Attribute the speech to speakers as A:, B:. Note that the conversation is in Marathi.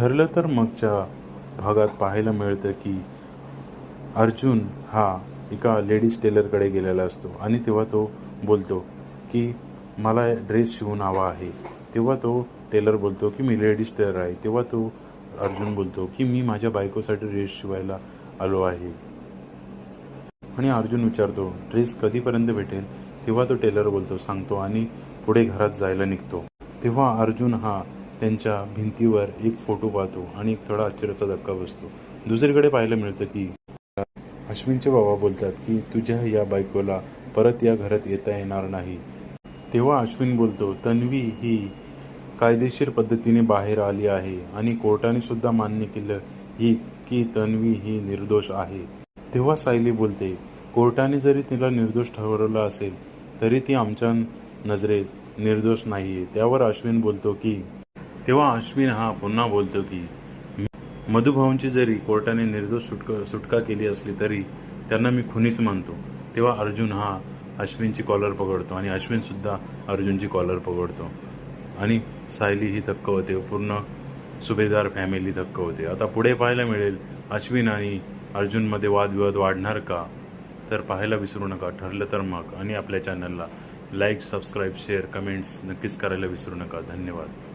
A: ठरलं तर मगच्या भागात पाहायला मिळतं की अर्जुन हा एका लेडीज टेलरकडे गेलेला असतो आणि तेव्हा तो बोलतो की मला ड्रेस शिवून हवा आहे. तेव्हा तो टेलर बोलतो की मी लेडीज टेलर आहे. तेव्हा तो अर्जुन बोलतो की मी माझ्या बायकोसाठी ड्रेस शिवायला आलो आहे. आणि अर्जुन विचारतो ड्रेस कधीपर्यंत भेटेल? तेव्हा तो टेलर बोलतो सांगतो आणि पुढे घरात जायला निघतो. तेव्हा अर्जुन हा त्यांच्या भिंतीवर एक फोटो पाहतो आणि एक थोडा आश्चर्याचा धक्का बसतो. दुसरीकडे पाहायला मिळतं की अश्विनचे बाबा बोलतात की तुझ्या या बायकोला परत या घरात येता येणार नाही. तेव्हा अश्विन बोलतो तन्वी ही कायदेशीर पद्धतीने बाहेर आली आहे आणि कोर्टाने सुद्धा मान्य केलं ही की तन्वी ही निर्दोष आहे. तेव्हा सायली बोलते कोर्टाने जरी तिला निर्दोष ठरवलं असेल तरी ती आमच्या नजरेत निर्दोष नाही आहे त्यावर अश्विन बोलतो की तेव्हा अश्विन हा पुन्हा बोलतो की मधुभाऊंची जरी कोर्टाने निर्दोष सुटका सुटका केली असली तरी त्यांना मी खुनीच मानतो. तेव्हा अर्जुन हा अश्विनची कॉलर पकडतो आणि अश्विनसुद्धा अर्जुनची कॉलर पकडतो. आणि सायली ही थक्क होते पूर्ण सुभेदार फॅमिली थक्क होते. आता पुढे पाहायला मिळेल अश्विन आणि अर्जुनमध्ये वादविवाद वाढणार का? तर पाहायला विसरू नका ठरलं तर मग. आणि आपल्या चॅनलला लाईक सबस्क्राईब शेअर कमेंट्स नक्कीच करायला विसरू नका. धन्यवाद.